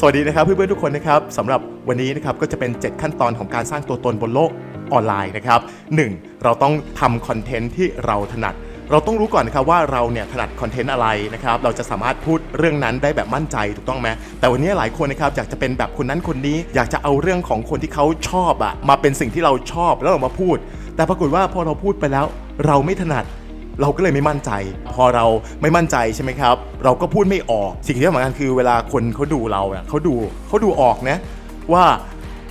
สวัสดีนะครับเพื่อนๆทุกคนนะครับสำหรับวันนี้นะครับก็จะเป็น 7 ขั้นตอนของการสร้างตัวตนบนโลกออนไลน์นะครับ 1. เราต้องทำคอนเทนต์ที่เราถนัด เราต้องรู้ก่อนนะครับว่าเราเนี่ยถนัดคอนเทนต์อะไรนะครับเราจะสามารถพูดเรื่องนั้นได้แบบมั่นใจถูกต้องไหมแต่วันนี้หลายคนนะครับอยากจะเป็นแบบคนนั้นคนนี้ อยากจะเอาเรื่องของคนที่เขาชอบอะมาเป็นสิ่งที่เราชอบแล้วเรามาพูด แต่ปรากฏว่าพอเราพูดไปแล้ว เราไม่ถนัด เราก็เลยไม่มั่นใจ พอเราไม่มั่นใจใช่ไหมครับ เราก็พูดไม่ออก สิ่งที่สำคัญคือเวลาคนเขาดูเราอะเขาดูเขาดูออกนะว่า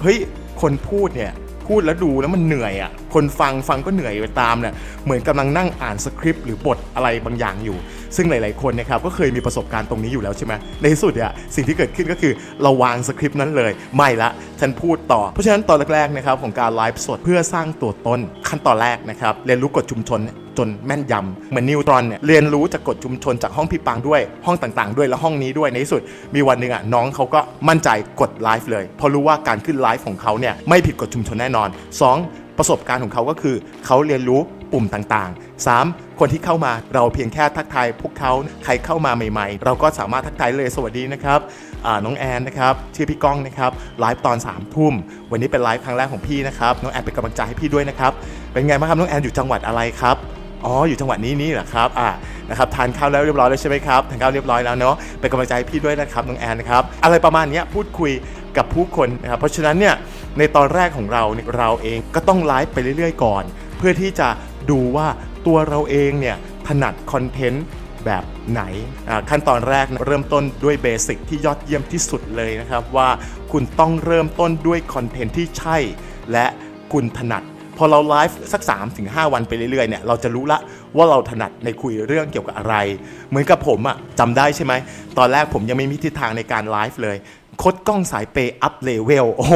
เฮ้ยคนพูดเนี่ยพูดแล้วดูแล้วมันเหนื่อยอะคนฟังฟังก็เหนื่อยไปตามเนี่ยเหมือนกำลังนั่งอ่านสคริปต์หรือบทอะไรบางอย่างอยู่ ซึ่งหลาย ๆ คนนะครับก็เคยมีประสบการณ์ตรงนี้อยู่แล้วใช่ไหมในที่สุดเนี่ยสิ่งที่เกิดขึ้นก็คือเราวางสคริปต์นั้นเลย ไม่ละฉันพูดต่อ เพราะฉะนั้นตอนแรก ๆ นะครับของการไลฟ์สดเพื่อสร้างตัวตนขั้นตอนแรกนะครับเรียนรู้กฎชุมชน จนแม่นยำเหมือนนิวตรอนเนี่ยเรียนรู้จากกฎชุมชนจากห้องพี่ปางด้วยห้องต่างๆ ด้วยแล้วห้องนี้ด้วยในที่สุด มีวันหนึ่งอะน้องเขาก็มั่นใจกดไลฟ์เลยเพราะรู้ว่าการขึ้นไลฟ์ของเขาเนี่ยไม่ผิดกฎชุมชนแน่นอน 2. ประสบการณ์ของเขาก็คือเขาเรียนรู้ปุ่มต่างๆ 3. คนที่เข้ามาเราเพียงแค่ทักทายพวกเขาใครเข้ามาใหม่ๆ เราก็สามารถทักทายเลยสวัสดีนะครับน้องแอนนะครับชื่อพี่ก้องนะครับไลฟ์ตอน3ามทุ่มวันนี้เป็นไลฟ์ครั้งแรกของพี่นะครับน้องแอนเป็นกำลังใจให้พี่ด้วยนะครับเป็นไงบ้างครับน้องแอนอยู่จังหวัดอะไรครับ อ๋ออยู่จังหวัดนี้นี่เหรอครับอ่านะครับทานข้าวแล้วเรียบร้อยแล้วใช่ไหมครับทานข้าวเรียบร้อยแล้วเนาะเป็นกำลังใจให้พี่ด้วยนะครับน้องแอนนะครับอะไรประมาณนี้พูดคุยกับผู้คนนะครับเพราะฉะนั้นเนี่ยในตอนแรกของเราเนี่ยเราเองก็ต้องไลฟ์ไปเรื่อยๆ ก่อน เพื่อที่จะดูว่าตัวเราเองเนี่ยถนัดคอนเทนต์แบบไหนอ่าขั้นตอนแรกเริ่มต้นด้วยเบสิกที่ยอดเยี่ยมที่สุดเลยนะครับว่าคุณต้องเริ่มต้นด้วยคอนเทนต์ที่ใช่ และคุณถนัด พอเราไลฟ์สัก 3-5 วันไปเรื่อยๆเนี่ยเราจะรู้ละว่าเราถนัดในคุยเรื่องเกี่ยวกับอะไร เหมือนกับผมอะจำได้ใช่ไหมตอนแรกผมยังไม่มีทิศทางในการไลฟ์เลย โคดกล้องสายเปย์อัพเลเวลโอ้โห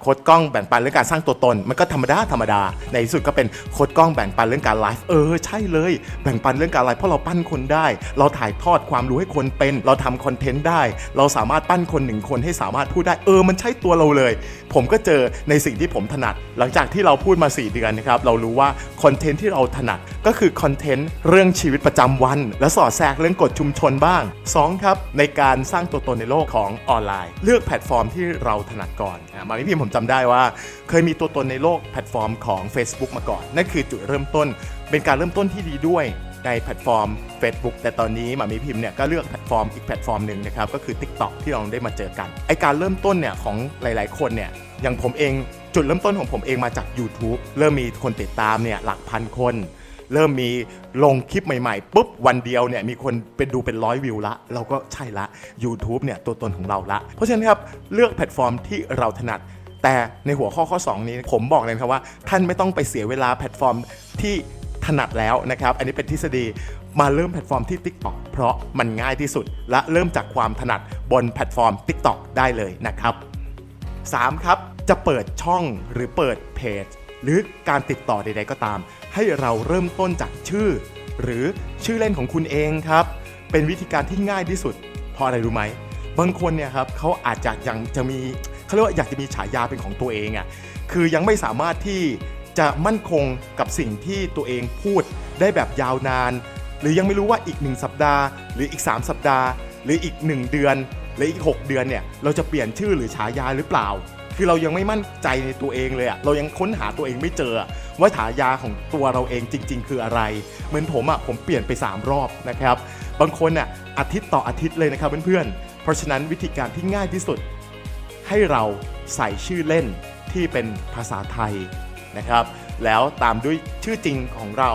โคดกล้องแบ่งปันเรื่องการสร้างตัวตน มันก็ธรรมดาธรรมดา ในที่สุดก็เป็นโคดกล้องแบ่งปันเรื่องการไลฟ์เออใช่เลย แบ่งปันเรื่องการไลฟ์เพราะเราปั้นคนได้ เราถ่ายทอดความรู้ให้คนเป็น เราทำคอนเทนต์ได้ เราสามารถปั้นคนหนึ่งคนให้สามารถพูดได้เออมันใช่ตัวเราเลย ผมก็เจอในสิ่งที่ผมถนัด หลังจากที่เราพูดมา 4 เดือนนะครับเรารู้ว่าคอนเทนต์ที่เราถนัดก็คือคอนเทนต์เรื่องชีวิตประจำวัน และสอดแทรกเรื่องกฎชุมชนบ้าง 2 ครับ ในการสร้างตัวตนในโลกของออนไลน์เลือกแพลตฟอร์มที่เราถนัดก่อนมาพี่พิมผมจำได้ว่า เคยมีตัวตนในโลกแพลตฟอร์มของ Facebook มาก่อน นั่นคือจุดเริ่มต้น เป็นการเริ่มต้นที่ดีด้วยในแพลตฟอร์ม Facebook แต่ตอนนี้หมามีพิมพ์เนี่ยก็เลือกแพลตฟอร์มอีกแพลตฟอร์มหนึ่งนะครับก็คือ TikTok ที่เราได้มาเจอกันไอการเริ่มต้นเนี่ยของหลาย ๆ คนเนี่ยอย่างผมเองจุดเริ่มต้นของผมเองมาจาก YouTube เริ่มมีคนติดตามเนี่ยหลักพันคน เริ่มมีลงคลิปใหม่ๆปุ๊บวันเดียวเนี่ยมีคนเป็นดูเป็นร้อยวิวละ เราก็ใช่ละ YouTube เนี่ยตัวตนของเราละ เพราะฉะนั้นครับเลือกแพลตฟอร์มที่เราถนัด แต่ในหัวข้อข้อ 2 นี้ผมบอกเลยครับว่า ท่านไม่ต้องไปเสียเวลาแพลตฟอร์มที่ถนัดแล้วนะครับ อันนี้เป็นทฤษฎีมาเริ่มแพลตฟอร์มที่ TikTok เพราะมันง่ายที่สุด และเริ่มจากความถนัดบนแพลตฟอร์ม TikTok ได้เลยนะครับ 3. ครับ จะเปิดช่องหรือเปิดเพจ หรือการติดต่อใดๆก็ตาม ให้เราเริ่มต้นจากชื่อ หรือชื่อเล่นของคุณเองครับ เป็นวิธีการที่ง่ายที่สุด เพราะอะไรรู้ไหมบางคนเนี่ยครับเขาอาจจะยังจะมีเขาเรียกว่าอยากจะมีฉายาเป็นของตัวเองอะ่ะคือยังไม่สามารถที่จะมั่นคงกับสิ่งที่ตัวเองพูดได้แบบยาวนาน หรือยังไม่รู้ว่าอีก 1 สัปดาห์ หรืออีก 3 สัปดาห์ หรืออีก 1 เดือน หรืออีก 6 เดือนเนี่ยเราจะเปลี่ยนชื่อหรือฉายาหรือเปล่า คือเรายังไม่มั่นใจในตัวเองเลยอะเรายังค้นหาตัวเองไม่เจอ ว่าฉายาของตัวเราเองจริง ๆ คืออะไร เหมือนผมอะผมเปลี่ยนไป 3 รอบนะครับ บางคนอะอาทิตย์ต่ออาทิตย์เลยนะครับเพื่อนๆ เพราะฉะนั้นวิธีการที่ง่ายที่สุด ให้เราใส่ชื่อเล่นที่เป็นภาษาไทยนะครับ แล้วตามด้วยชื่อจริงของเรา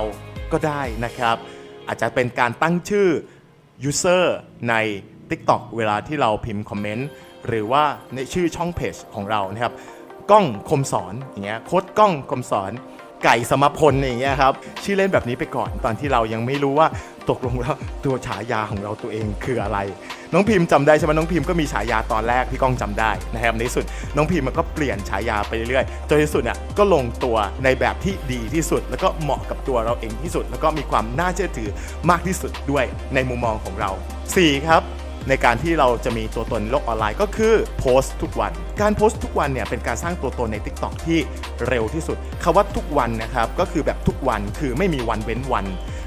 ก็ได้นะครับ อาจจะเป็นการตั้งชื่อ user ใน TikTok เวลาที่เราพิมพ์คอมเมนต์ หรือว่าในชื่อช่องเพจของเรานะครับก้องคมสอนอย่างเงี้ยโคดก้องคมสอนไก่สมพลอย่างเงี้ยครับชื่อเล่นแบบนี้ไปก่อนตอนที่เรายังไม่รู้ว่าตกลงแล้วตัวฉายาของเราตัวเองคืออะไร น้องพิมพ์จำได้ใช่ไหมน้องพิมพ์ก็มีฉายาตอนแรกพี่ก้องจำได้นะครับในสุดน้องพิมพ์มันก็เปลี่ยนฉายาไปเรื่อยๆจนในสุดเนี่ยก็ลงตัวในแบบที่ดีที่สุด แล้วก็เหมาะกับตัวเราเองที่สุด แล้วก็มีความน่าเชื่อถือมากที่สุดด้วยในมุมมองของเรา 4 ครับ ในการที่เราจะมีตัวตนโลกออนไลน์ก็คือโพสต์ทุกวัน การโพสต์ทุกวันเนี่ยเป็นการสร้างตัวตนใน TikTok ที่เร็วที่สุดคาว่าทุกวันนะครับก็คือแบบทุกวันคือไม่มีวันเว้นวัน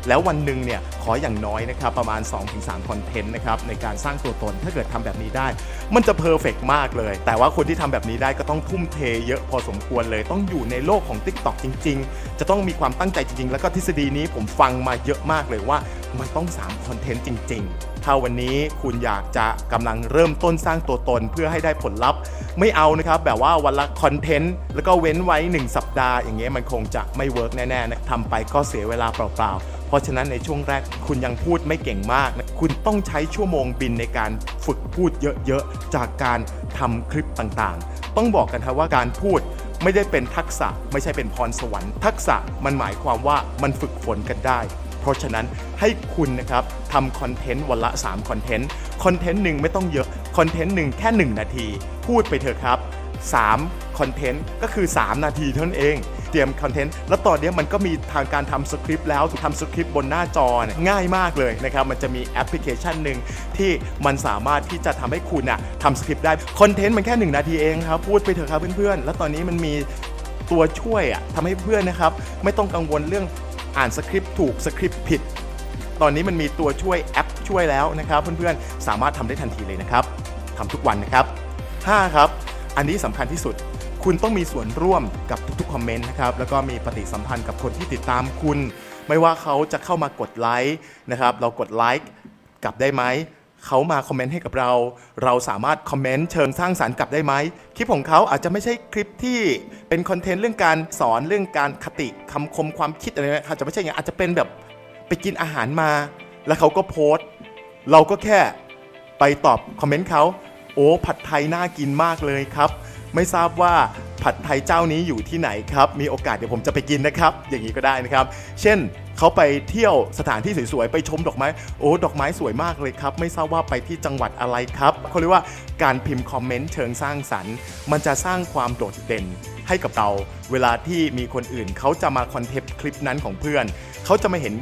แล้ววันหนึ่งเนี่ยขออย่างน้อยนะครับประมาณ 2-3คอนเทนต์นะครับในการสร้างตัวตนถ้าเกิดทำแบบนี้ได้ มันจะเพอร์เฟกมากเลย แต่ว่าคนที่ทำแบบนี้ได้ก็ต้องทุ่มเทเยอะพอสมควรเลย ต้องอยู่ในโลกของ Tik t o อกจริง ๆ จะต้องมีความตั้งใจจริงๆ แล้วก็ทฤษฎีนี้ผมฟังมาเยอะมากเลยว่ามันต้อง3คอนเทนต์จริง ๆ ถ้าวันนี้คุณอยากจะกำลังเริ่มต้นสร้างตัวตนเพื่อให้ได้ผลลัพธ์ ไม่เอานะครับ แบบว่าวันละคอนเทนต์แล้วก็เว้นไว้ 1 สัปดาห์ อย่างเงี้ยมันคงจะไม่เวิร์กแน่ๆนะทำไปก็เสียเวลาเปล่าๆ เพราะฉะนั้นในช่วงแรกคุณยังพูดไม่เก่งมากนะคุณต้องใช้ชั่วโมงบินในการฝึกพูดเยอะๆ จากการทำคลิปต่างๆ ต้องบอกกันครับว่าการพูดไม่ได้เป็นทักษะไม่ใช่เป็นพรสวรรค์ ทักษะมันหมายความว่ามันฝึกฝนกันได้ เพราะฉะนั้นให้คุณนะครับทำคอนเทนต์วันละ3คอนเทนต์คอนเทนต์หนึ่งไม่ต้องเยอะคอนเทนต์หนึ่งแค่ 1 นาที พูดไปเถอะครับ3คอนเทนต์ก็คือ 3 นาทีเท่านั้นเอง เตรียมคอนเทนต์ แล้วตอนนี้มันก็มีทางการทำสคริปต์แล้วทำสคริปต์บนหน้าจอเนี่ยง่ายมากเลยนะครับ มันจะมีแอปพลิเคชันหนึ่งที่มันสามารถที่จะทำให้คุณน่ะทำสคริปต์ได้ คอนเทนต์มันแค่ 1 นาทีเองครับ พูดไปเถอะครับเพื่อนๆ แล้วตอนนี้มันมีตัวช่วยอะทำให้เพื่อนนะครับ ไม่ต้องกังวลเรื่อง อ่านสคริปต์ถูกสคริปต์ผิด ตอนนี้มันมีตัวช่วยแอปช่วยแล้วนะครับ เพื่อนๆ สามารถทำได้ทันทีเลยนะครับทำทุกวันนะครับ 5 ครับ อันนี้สำคัญที่สุด คุณต้องมีส่วนร่วมกับทุกๆคอมเมนต์นะครับ แล้วก็มีปฏิสัมพันธ์กับคนที่ติดตามคุณ ไม่ว่าเขาจะเข้ามากดไลค์นะครับ เรากดไลค์กลับได้ไหม เขามาคอมเมนต์ให้กับเรา เราสามารถคอมเมนต์เชิงสร้างสรรค์กลับได้ไหม คลิปของเขาอาจจะไม่ใช่คลิปที่เป็นคอนเทนต์เรื่องการสอนเรื่องการคติคำคมความคิดอะไรนะอาจจะไม่ใช่อย่างอาจจะเป็นแบบไปกินอาหารมา แล้วเขาก็โพสต์ เราก็แค่ไปตอบคอมเมนต์เขาโอ้ผัดไทยน่ากินมากเลยครับ ไม่ทราบว่าผัดไทยเจ้านี้อยู่ที่ไหนครับ มีโอกาสเดี๋ยวผมจะไปกินนะครับ อย่างนี้ก็ได้นะครับ เช่นเขาไปเที่ยวสถานที่สวยๆ ไปชมดอกไม้ โอ้ ดอกไม้สวยมากเลยครับ ไม่ทราบว่าไปที่จังหวัดอะไรครับเขาเรียกว่าการพิมพ์คอมเมนต์เชิงสร้างสรรค์ มันจะสร้างความโดดเด่นให้กับเรา เวลาที่มีคนอื่นเขาจะมาคอนเทนต์คลิปนั้นของเพื่อน เขาจะมาเห็น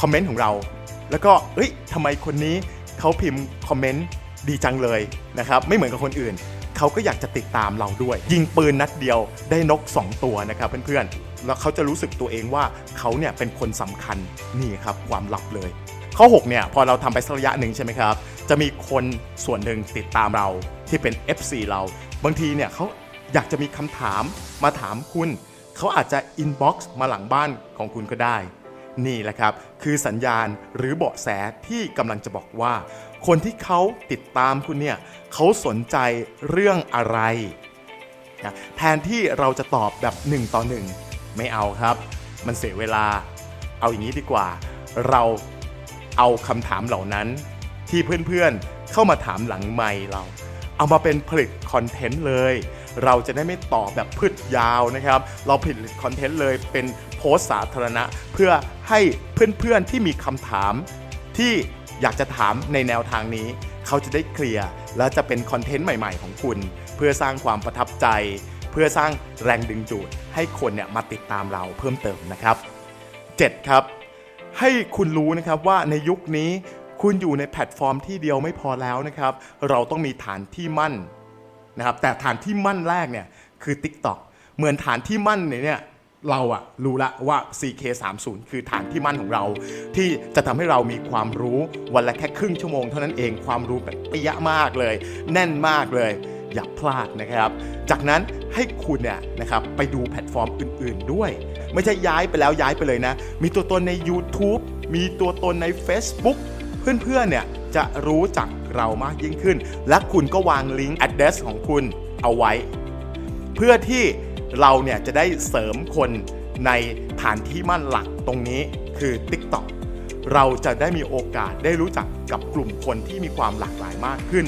คอมเมนต์ของเรา แล้วก็เอ้ยทำไมคนนี้เขาพิมพ์คอมเมนต์ดีจังเลยนะครับ ไม่เหมือนกับคนอื่น เขาก็อยากจะติดตามเราด้วย ยิงปืนนัดเดียวได้นก 2 ตัวนะครับเพื่อนๆแล้วเขาจะรู้สึกตัวเองว่าเขาเนี่ยเป็นคนสำคัญนี่ครับความลับเลย ข้อ6เนี่ยพอเราทำไปสักระยะหนึ่งใช่ไหมครับจะมีคนส่วนหนึ่งติดตามเราที่เป็น FC เราบางทีเนี่ยเขาอยากจะมีคำถามมาถามคุณ เขาอาจจะอินบ็อกซ์มาหลังบ้านของคุณก็ได้ นี่แหละครับ คือสัญญาณหรือเบาะแสที่กำลังจะบอกว่า คนที่เขาติดตามคุณเนี่ยเขาสนใจเรื่องอะไรนะแทนที่เราจะตอบแบบ 1 ต่อ 1 ไม่เอาครับ มันเสียเวลาเอาอย่างนี้ดีกว่า เราเอาคำถามเหล่านั้น ที่เพื่อนๆเข้ามาถามหลังไมค์เรา เอามาเป็นผลิตคอนเทนต์เลย เราจะได้ไม่ตอบแบบพืดยาวนะครับ เราผลิตคอนเทนต์เลยเป็นโพสต์สาธารณะ เพื่อให้เพื่อนๆที่มีคำถามที่ อยากจะถามในแนวทางนี้ เขาจะได้เคลียร์และจะเป็นคอนเทนต์ใหม่ ๆ ของคุณ เพื่อสร้างความประทับใจ เพื่อสร้างแรงดึงดูดให้คนเนี่ยมาติดตามเราเพิ่มเติมนะครับ 7 ครับ ให้คุณรู้นะครับว่าในยุคนี้คุณอยู่ในแพลตฟอร์มที่เดียวไม่พอแล้วนะครับ เราต้องมีฐานที่มั่นนะครับแต่ฐานที่มั่นแรกเนี่ยคือ TikTok เหมือนฐานที่มั่นเนี่ย เราอะรู้ละว่า CK30 คือฐานที่มั่นของเรา ที่จะทำให้เรามีความรู้วันละแค่ครึ่งชั่วโมงเท่านั้นเองความรู้แบบเปียะมากเลย แน่นมากเลย อย่าพลาดนะครับ จากนั้นให้คุณเนี่ยนะครับไปดูแพลตฟอร์มอื่น ๆ ด้วย ไม่ใช่ย้ายไปแล้วย้ายไปเลยนะ มีตัวตนใน YouTube มีตัวตนใน Facebook เพื่อนๆเนี่ยจะรู้จักเรามากยิ่งขึ้น และคุณก็วางลิงก์ address ของคุณเอาไว้ เพื่อที่ เราเนี่ยจะได้เสริมคนในฐานที่มั่นหลักตรงนี้คือ TikTok เราจะได้มีโอกาสได้รู้จักกับกลุ่มคนที่มีความหลากหลายมากขึ้น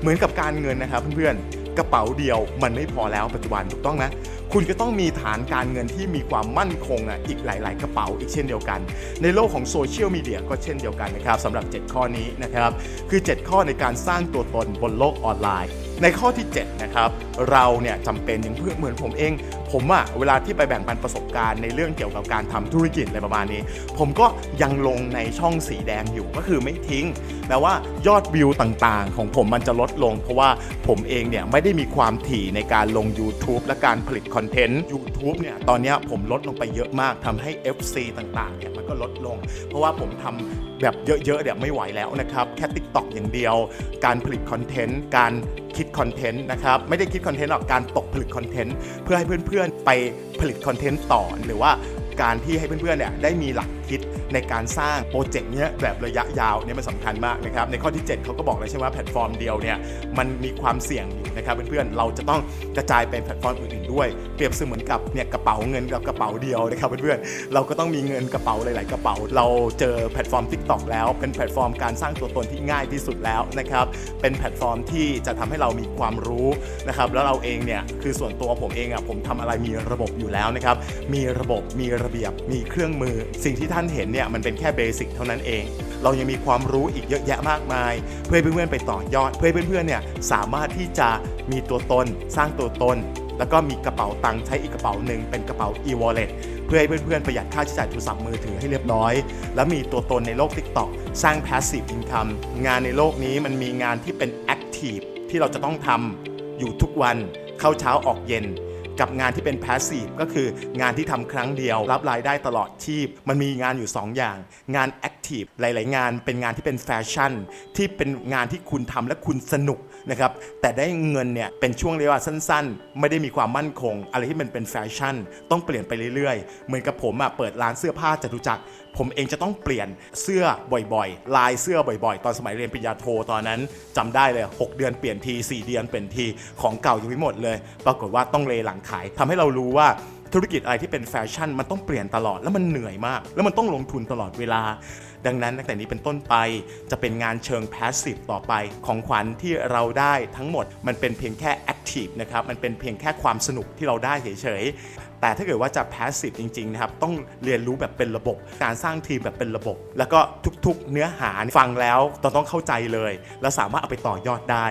เหมือนกับการเงินนะครับเพื่อนๆ กระเป๋าเดียวมันไม่พอแล้วปัจจุบันถูกต้องนะคุณก็ต้องมีฐานการเงินที่มีความมั่นคงอะอีกหลาย ๆ กระเป๋าอีกเช่นเดียวกัน ในโลกของโซเชียลมีเดียก็เช่นเดียวกันนะครับสำหรับ 7 ข้อนี้นะครับ คือ 7 ข้อในการสร้างตัวตนบนโลกออนไลน์ ในข้อที่ 7 นะครับ เราเนี่ยจำเป็นอย่างเพื่อนเหมือนผมเองผมอะเวลาที่ไปแบ่งปันประสบการณ์ในเรื่องเกี่ยวกับการทำธุรกิจอะไรประมาณนี้ ผมก็ยังลงในช่องสีแดงอยู่ก็คือไม่ทิ้งแม้ว่ายอดวิวต่างๆ ของผมมันจะลดลง เพราะว่าผมเองเนี่ยไม่ได้มีความถี่ในการลง YouTube และการผลิตคอนเทนต์ YouTube เนี่ยตอนนี้ผมลดลงไปเยอะมากทำให้ FC ต่างๆเนี่ยมันก็ลดลง เพราะว่าผมทำแบบเยอะๆเนี่ยไม่ไหวแล้วนะครับแค่ TikTok อย่างเดียว การผลิตคอนเทนต์การคิดคอนเทนต์นะครับไม่ได้คิดคอนเทนต์หรอกการตกผลิตคอนเทนต์เพื่อให้เพื่อนๆไปผลิตคอนเทนต์ต่อหรือว่า การที่ให้เพื่อนๆเนี่ยได้มีหลักคิดในการสร้างโปรเจกต์เนี้ยแบบระยะยาวเนี่ยมันสำคัญมากนะครับในข้อที่ 7เขาก็บอกเลยใช่ไหมว่าแพลตฟอร์มเดียวเนี่ยมันมีความเสี่ยงอยู่นะครับเพื่อนๆเราจะต้องกระจายเป็นแพลตฟอร์มอื่นๆด้วย เปรียบเสมือนกับเนี่ยกระเป๋าเงินกับกระเป๋าเดียวนะครับเพื่อนๆเราก็ต้องมีเงินกระเป๋าหลายๆกระเป๋า เราเจอแพลตฟอร์ม TikTok แล้วเป็นแพลตฟอร์มการสร้างตัวตนที่ง่ายที่สุดแล้วนะครับเป็นแพลตฟอร์มที่จะทำให้เรามีความรู้นะครับแล้วเราเองเนี่ยคือส่วนตัวผมเองอะผมทำอะไรมีระบบอยู่แล้วนะครับมีระบบมีระเบียบ มีเครื่องมือ สิ่งที่ท่านเห็นเนี่ยมันเป็นแค่เบสิกเท่านั้นเอง เรายังมีความรู้อีกเยอะแยะมากมาย เพื่อเพื่อนๆไปต่อยอด เพื่อเพื่อนๆเนี่ยสามารถที่จะมีตัวตน สร้างตัวตน แล้วก็มีกระเป๋าตังค์ใช้อีกกระเป๋าหนึ่งเป็นกระเป๋า e-wallet เพื่อให้เพื่อนๆประหยัดค่าใช้จ่ายโทรศัพท์มือถือให้เรียบร้อย แล้วมีตัวตนในโลก TikTok สร้าง passive income งานในโลกนี้มันมีงานที่เป็น active ที่เราจะต้องทำอยู่ทุกวันเข้าเช้าออกเย็น กับงานที่เป็นพาสซีฟก็คืองานที่ทำครั้งเดียว รับรายได้ตลอดชีพ มันมีงานอยู่ 2 อย่าง งานแอคทีฟหลาย ๆ งานเป็นงานที่เป็นแฟชั่นที่เป็นงานที่คุณทำและคุณสนุก นะครับแต่ได้เงินเนี่ยเป็นช่วงระยะเวลาสั้น ๆ ไม่ได้มีความมั่นคง อะไรที่มันเป็นแฟชั่น ต้องเปลี่ยนไปเรื่อยๆ เหมือนกับผมอะเปิดร้านเสื้อผ้าจตุจักรผมเองจะต้องเปลี่ยนเสื้อบ่อยๆ ลายเสื้อบ่อยๆ ตอนสมัยเรียนปริญญาโทตอนนั้นจำได้เลย 6 เดือนเปลี่ยนที 4 เดือนเปลี่ยนทีของเก่ายังไม่หมดเลย ปรากฏว่าต้องเลหลังขายทำให้เรารู้ว่าธุรกิจอะไรที่เป็นแฟชั่นมันต้องเปลี่ยนตลอดแล้วมันเหนื่อยมาก แล้วมันต้องลงทุนตลอดเวลา ดังนั้นตั้งแต่นี้เป็นต้นไป จะเป็นงานเชิง passive ต่อไป ของขวัญที่เราได้ทั้งหมดมันเป็นเพียงแค่ active นะครับมันเป็นเพียงแค่ความสนุกที่เราได้เฉยๆแต่ถ้าเกิดว่าจะ passive จริงๆนะครับต้องเรียนรู้แบบเป็นระบบ การสร้างทีมแบบเป็นระบบ แล้วก็ทุกๆ เนื้อหาฟังแล้วเราต้องเข้าใจเลย แล้วสามารถเอาไปต่อยอดได้